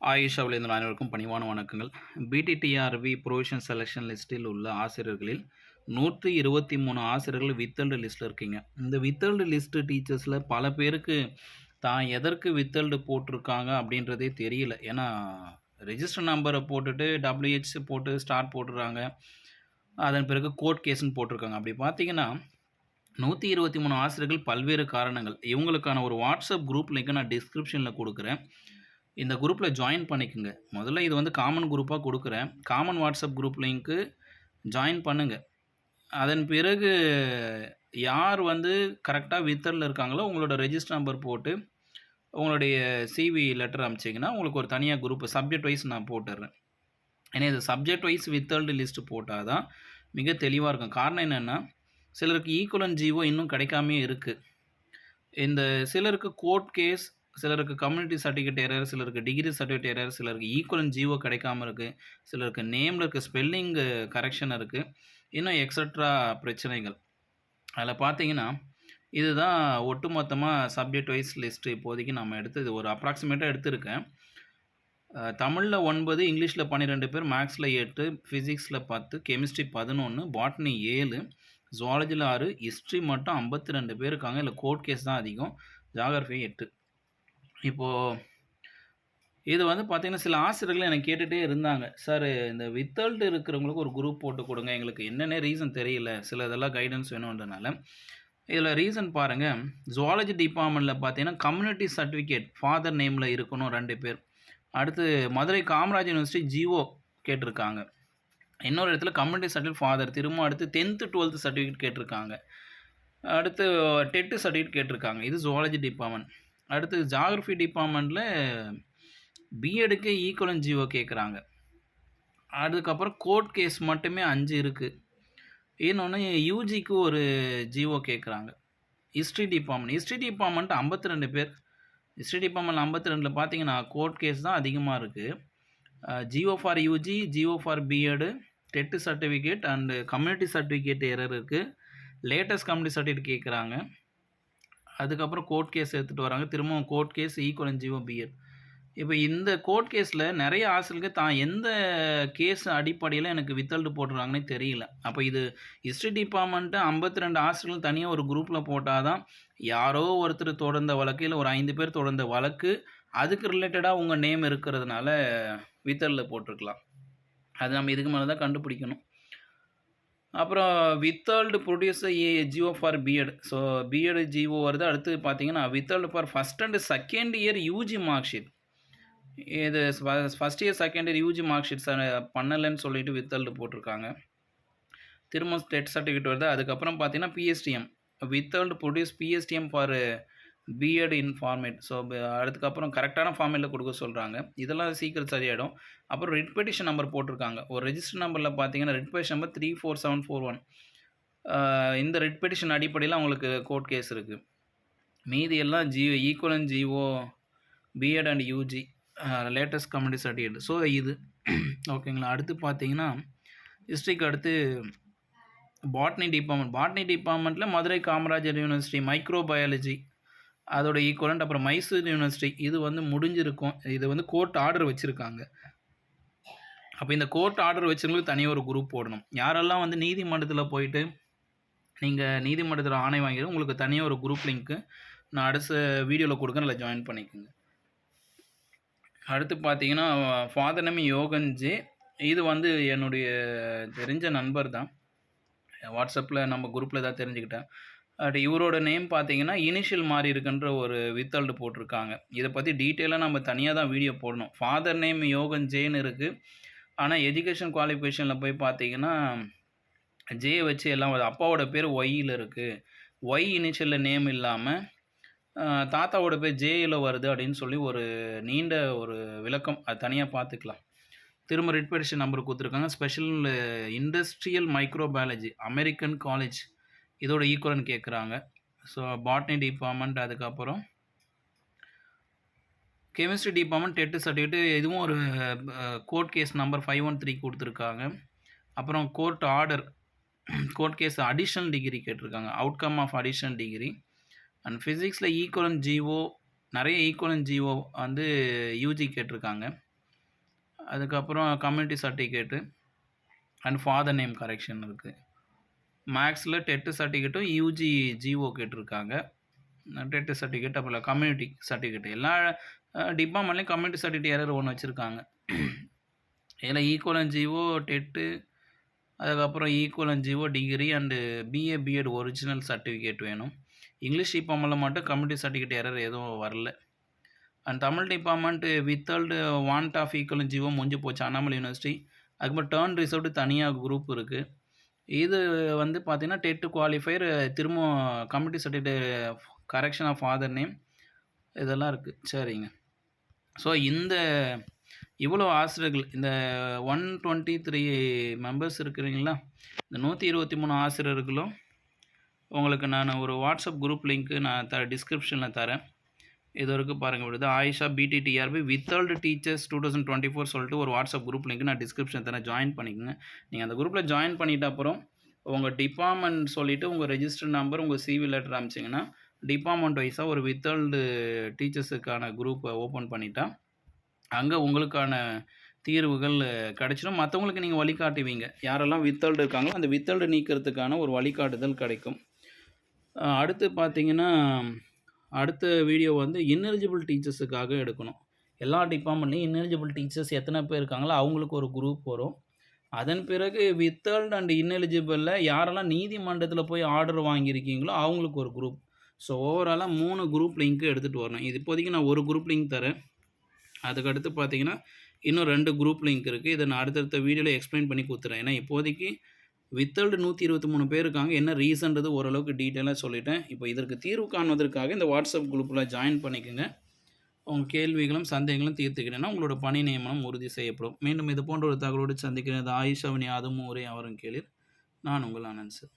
ஆயிஷா இருந்த அனைவருக்கும் பணிவான வணக்கங்கள். பிடிடிஆர்வி ப்ரொவிஷன் செலெக்ஷன் லிஸ்ட்டில் உள்ள ஆசிரியர்களில் நூற்றி இருபத்தி மூணு ஆசிரியர்கள் வித்தல்டு லிஸ்ட்டில் இருக்கீங்க. இந்த வித்தல்டு லிஸ்ட்டு டீச்சர்ஸில் பல பேருக்கு தான் எதற்கு வித்தல்டு போட்டிருக்காங்க அப்படின்றதே தெரியல. ஏன்னா ரெஜிஸ்டர் நம்பரை போட்டுட்டு டபிள்யூஹெச் போட்டு ஸ்டார்ட் போட்டுடுறாங்க அதன் பிறகு கோர்ட் கேஸ்னு போட்டிருக்காங்க. அப்படி பார்த்தீங்கன்னா நூற்றி இருபத்தி மூணு ஆசிரியர்கள் பல்வேறு காரணங்கள். இவங்களுக்கான ஒரு வாட்ஸ்அப் குரூப் லிங்க்கை நான் டிஸ்கிரிப்ஷனில் கொடுக்குறேன். இந்த குரூப்பில் ஜாயின் பண்ணிக்கோங்க. முதல்ல இது வந்து காமன் குரூப்பாக கொடுக்குறேன். காமன் வாட்ஸ்அப் குரூப் லிங்க்கு ஜாயின் பண்ணுங்கள் அதன் பிறகு யார் வந்து கரெக்டாக வித்தரில் இருக்காங்களோ உங்களோட ரெஜிஸ்டர் நம்பர் போட்டு உங்களுடைய சிவி லெட்டர் அனுப்பிச்சிங்கன்னா உங்களுக்கு ஒரு தனியாக குரூப் சப்ஜெக்ட் வைஸ் நான் போட்டுடுறேன் ஏன்னா இது சப்ஜெக்ட் வைஸ் வித்தல்டு லிஸ்ட்டு போட்டால் தான் மிக தெளிவாக இருக்கும். காரணம் என்னென்னா சிலருக்கு ஈக்குவலன் ஜீவோ இன்னும் கிடைக்காமே இருக்குது இந்த சிலருக்கு கோர்ட் கேஸ் சிலருக்கு கம்யூனிட்டி சர்டிஃபிகேட் எரர் சிலருக்கு டிகிரி சர்டிஃபிகேட் எரர் சிலருக்கு ஈக்குவலன் ஜீவோ கிடைக்காம இருக்குது சிலருக்கு நேமில் இருக்க ஸ்பெல்லிங் கரெக்ஷன் இருக்குது இன்னும் எக்ஸட்ரா பிரச்சனைகள். அதில் பார்த்தீங்கன்னா இதுதான் ஒட்டுமொத்தமாக சப்ஜெக்ட் வைஸ் லிஸ்ட்டு இப்போதைக்கு நம்ம எடுத்து இது ஒரு அப்ராக்சிமேட்டாக எடுத்திருக்கேன். தமிழில் ஒன்பது இங்கிலீஷில் பன்னிரெண்டு பேர் மேக்ஸில் எட்டு ஃபிசிக்ஸில் பத்து கெமிஸ்ட்ரி பதினொன்று பாட்னி ஏழு ஜுவாலஜியில் ஆறு ஹிஸ்ட்ரி மட்டும் ஐம்பத்தி ரெண்டு பேர் இருக்காங்க. இல்லை கோர்ட் கேஸ் தான் அதிகம். ஜாகிரஃபி எட்டு. இப்போது இது வந்து பார்த்திங்கன்னா சில ஆசிரியர்கள் எனக்கு கேட்டுகிட்டே இருந்தாங்க. சார் இந்த வித்தல்ட் இருக்கிறவங்களுக்கு ஒரு குரூப் போட்டு கொடுங்க. எங்களுக்கு என்னென்ன ரீசன் தெரியல. சில இதெல்லாம் கைடன்ஸ் வேணுன்றனால இதில் ரீசன் பாருங்கள் ஜுவாலஜி டிபார்ட்மெண்ட்டில் பார்த்தீங்கன்னா கம்யூனிட்டி சர்டிஃபிகேட் ஃபாதர் நேமில் இருக்கணும் ரெண்டு பேர். அடுத்து மதுரை காமராஜ் யூனிவர்சிட்டி ஜிஓ கேட்டிருக்காங்க. இன்னொரு இடத்துல கம்யூனிட்டி சர்டிஃபிகேட் ஃபாதர் திரும்ப அடுத்து டென்த்து டுவெல்த்து சர்டிஃபிகேட் கேட்டிருக்காங்க. அடுத்து டெட்டு சர்டிஃபிகேட் கேட்டிருக்காங்க. இது ஜுவாலஜி டிபார்ட்மெண்ட் அடுத்து ஜாகிரஃபி டிபார்ட்மெண்ட்டில் பிஎடுக்கு ஈக்குவலன் ஜிஓ கேட்குறாங்க அதுக்கப்புறம் கோர்ட் கேஸ் மட்டுமே அஞ்சு இருக்குது இன்னொன்று யூஜிக்கு ஒரு ஜிஓ கேட்குறாங்க ஹிஸ்ட்ரி டிபார்ட்மெண்ட் ஹிஸ்ட்ரி டிபார்ட்மெண்ட் ஐம்பத்தி ரெண்டு பேர். ஹிஸ்ட்ரி டிபார்ட்மெண்ட் ஐம்பத்தி ரெண்டில் பார்த்தீங்கன்னா கோர்ட் கேஸ் தான் அதிகமாக இருக்குது GO for UG GO for BEd TET certificate and community certificate error இருக்குது லேட்டஸ்ட் கம்யூனிட்டி சர்டிஃபிகேட் கேட்குறாங்க அதுக்கப்புறம் கோர்ட் கேஸ் எடுத்துகிட்டு வராங்க. திரும்பவும் court case equal GO BEd இப்போ இந்த கோர்ட் கேஸில் நிறைய ஆசிரியர்கள் தான் எந்த கேஸ் அடிப்படையில் எனக்கு வித்தல்டு போட்டுறாங்கன்னே தெரியல. அப்போ இது ஹிஸ்ட்ரி டிபார்ட்மெண்ட்டு ஐம்பத்தி ரெண்டு ஆசிரியர்கள் தனியாக ஒரு குரூப்பில் போட்டால் தான் யாரோ ஒருத்தர் தொடர்ந்த வழக்கு இல்லை ஒரு ஐந்து பேர் தொடர்ந்த வழக்கு அதுக்கு ரிலேட்டடாக உங்கள் நேம் இருக்கிறதுனால வித்தலில் போட்டிருக்கலாம். அது நம்ம இதுக்கு மேலே தான் கண்டுபிடிக்கணும். அப்புறம் withheld producer A GO for BEd so BEd GO வருது. அடுத்து பார்த்தீங்கன்னா withheld for first and second year UG mark sheet இது first year second year UG mark sheet பண்ணலைன்னு சொல்லிட்டு வித்தல்டு போட்டிருக்காங்க. திரும்ப டெட் சர்டிஃபிகேட் வருது. அதுக்கப்புறம் பார்த்தீங்கன்னா PSTM withheld produce PSTM for BEd in format so அதுக்கப்புறம் கரெக்டான ஃபார்மேட்டில் கொடுக்க சொல்கிறாங்க இதெல்லாம் சீக்கிரம் சரியாயிடும். அப்புறம் ரெட் பெட்டிஷன் நம்பர் போட்டிருக்காங்க. ஒரு ரெஜிஸ்டர் நம்பரில் பார்த்தீங்கன்னா writ petition number three four seven four one இந்த ரெட் பெட்டிஷன் அடிப்படையில் அவங்களுக்கு கோர்ட் கேஸ் இருக்குது மீதி எல்லாம் GO equivalence GO BEd and UG latest community certificate so இது. ஓகேங்களா அடுத்து பார்த்தீங்கன்னா ஹிஸ்ட்ரிக்கு அடுத்து பாட்னி டிபார்ட்மெண்ட் பாட்னி டிபார்ட்மெண்ட்டில் மதுரை காமராஜர் யூனிவர்சிட்டி மைக்ரோபயாலஜி அதோட ஈக்குவலண்ட் அப்புறம் மைசூர் யூனிவர்சிட்டி இது வந்து முடிஞ்சிருக்கும். இது வந்து கோர்ட் ஆர்டர் வச்சுருக்காங்க. அப்போ இந்த கோர்ட் ஆர்டர் வச்சவங்களுக்கு தனியாக ஒரு குரூப் போடணும். யாரெல்லாம் வந்து நீதிமன்றத்தில் போயிட்டு நீங்கள் நீதிமன்றத்தில் ஆணை வாங்கிடும் உங்களுக்கு தனியாக ஒரு குரூப் லிங்க்கு நான் அடுத்த வீடியோவில் கொடுக்குறேன். அதில் ஜாயின் பண்ணிக்கோங்க. அடுத்து பார்த்தீங்கன்னா ஃபாதர் நேம் யோகன்ஜி இது வந்து என்னுடைய தெரிஞ்ச நண்பர் தான் வாட்ஸ்அப்பில் நம்ம குரூப்பில் தான் தெரிஞ்சுக்கிட்டேன். பட் இவரோட நேம் பார்த்தீங்கன்னா இனிஷியல் மாதிரி இருக்குன்ற ஒரு வித்தல்டு போட்டிருக்காங்க. இதை பற்றி டீட்டெயிலாக நம்ம தனியாக தான் வீடியோ போடணும். ஃபாதர் நேம் யோகன் ஜேன்னு இருக்குது ஆனால் எஜுகேஷன் குவாலிஃபிகேஷனில் போய் பார்த்தீங்கன்னா ஜே வச்சு எல்லாம் அப்பாவோட பேர் ஒய்யில் இருக்குது ஒய் இனிஷியலில் நேம் இல்லாமல் தாத்தாவோட பேர் ஜேயில் வருது அப்படின்னு சொல்லி ஒரு நீண்ட ஒரு விளக்கம் அது தனியாக பார்த்துக்கலாம். திரும்ப ரிட்பெடிஷன் நம்பர் கொடுத்துருக்காங்க. Special industrial microbiology American college இதோட ஈக்குவலன் கேட்குறாங்க ஸோ பாட்னி டிபார்ட்மெண்ட் அதுக்கப்புறம் கெமிஸ்ட்ரி டிபார்ட்மெண்ட் டெட்டு சர்டிஃபிகேட்டு இதுவும் ஒரு court case number five one three கொடுத்துருக்காங்க. அப்புறம் court order court case additional degree கேட்டிருக்காங்க. Outcome of additional degree and ஃபிசிக்ஸில் ஈக்குவலன் ஜிஓ நிறைய ஈக்குவலன் ஜிஓ வந்து யூஜி கேட்டிருக்காங்க. அதுக்கப்புறம் community certificate and father name correction இருக்குது மேக்ஸில் டெட்டு சர்டிஃபிகேட்டும் யூஜி ஜிஓ கேட்டிருக்காங்க. டெட்டு சர்டிஃபிகேட் அப்புறம் கம்யூனிட்டி சர்டிஃபிகேட் எல்லா டிபார்ட்மெண்ட்லேயும் கம்யூனிட்டி சர்டிஃபிகேட் எரர் ஒன்று வச்சுருக்காங்க. இதில் ஈக்குவலன் ஜிஓ டெட்டு அதுக்கப்புறம் equivalence GO degree and BA BEd original certificate வேணும். இங்கிலீஷ் டிபார்ட்மெண்ட்டில் மட்டும் கம்யூனிட்டி சர்டிஃபிகேட் எரர் எதுவும் வரல. And Tamil department withheld want of equivalence GO முடிஞ்சு போச்சு அண்ணாமலை யூனிவர்சிட்டி அதுக்கப்புறம் டேர்ன் ரிசர்வ்டு தனியாக குரூப் இருக்குது இது வந்து பார்த்தீங்கன்னா டெட்டு குவாலிஃபயர் திரும்ப community certificate correction of father name இதெல்லாம் இருக்குது சரிங்க. ஸோ இந்த இவ்வளோ ஆசிரியர்கள் இந்த ஒன் டுவெண்ட்டி த்ரீ மெம்பர்ஸ் இருக்கிறீங்களா? இந்த நூற்றி இருபத்தி மூணு ஆசிரியர்களும் உங்களுக்கு நான் ஒரு வாட்ஸ்அப் குரூப் லிங்க்கு நான் த டிஸ்கிரிப்ஷனில் தரேன். இது வரைக்கும் பாருங்கள் விடுது. Ayesha PDTRB withheld teachers two thousand twenty four சொல்லிட்டு ஒரு வாட்ஸ்அப் குரூப் லிங்க் நான் டிஸ்கிரிப்ஷன் தரேன். ஜாயின் பண்ணிக்கோங்க. நீங்கள் அந்த குரூப்பில் ஜாயின் பண்ணிட்ட அப்புறம் உங்கள் டிபார்ட்மெண்ட் சொல்லிவிட்டு உங்கள் ரெஜிஸ்டர் நம்பர் உங்கள் சிவி லெட்டர் அனுப்பிச்சிங்கன்னா டிபார்ட்மெண்ட் வைஸாக ஒரு வித்தல்டு டீச்சர்ஸுக்கான குரூப்பை ஓப்பன் பண்ணிட்டா அங்கே உங்களுக்கான தீர்வுகள் கிடைச்சிடும். மற்றவங்களுக்கு நீங்கள் வழிகாட்டுவீங்க. யாரெல்லாம் வித்தல்டு இருக்காங்களோ அந்த வித்தல்டு நீக்கிறதுக்கான ஒரு வழிகாட்டுதல் கிடைக்கும். அடுத்து பார்த்தீங்கன்னா அடுத்த வீடியோ வந்து இன்னெலிஜிபிள் டீச்சர்ஸுக்காக எடுக்கணும். எல்லா டிபார்ட்மெண்ட்லேயும் இன்னெலிஜிபிள் டீச்சர்ஸ் எத்தனை பேர் இருக்காங்களோ அவங்களுக்கு ஒரு குரூப் வரும். அதன் பிறகு வித்தல்ட் அண்ட் இன்னெலிஜிபிளில் யாரெல்லாம் நீதிமன்றத்தில் போய் ஆர்டர் வாங்கியிருக்கீங்களோ அவங்களுக்கு ஒரு குரூப் ஸோ ஓவராலாக மூணு குரூப் லிங்க்கு எடுத்துகிட்டு வரணும். இது இப்போதைக்கு நான் ஒரு குரூப் லிங்க் தரேன். அதுக்கடுத்து பார்த்தீங்கன்னா இன்னும் ரெண்டு குரூப் லிங்க் இருக்குது இதை நான் அடுத்தடுத்த வீடியோவில் எக்ஸ்பிளைன் பண்ணி கொடுத்துறேன். ஏன்னா இப்போதைக்கு வித்தல்டு நூற்றி இருபத்தி மூணு பேர் இருக்காங்க என்ன ரீசன்றது ஓரளவுக்கு டீட்டெயிலாக சொல்லிட்டேன். இப்போ இதற்கு தீர்வு காண்பதற்காக இந்த வாட்ஸ்அப் குரூப்பில் ஜாயின் பண்ணிக்கோங்க. உங்கள் கேள்விகளும் சந்தேகங்களும் தீர்த்துக்கிட்டேன்னா உங்களோட பணி நியமனம் உறுதி செய்யப்படும். மீண்டும் இது போன்ற ஒரு தகவலோடு சந்திக்கிறேன். இது அதுவும் ஒரே அவரும் கேளிர். நான் உங்கள் ஆனந்த் சார்.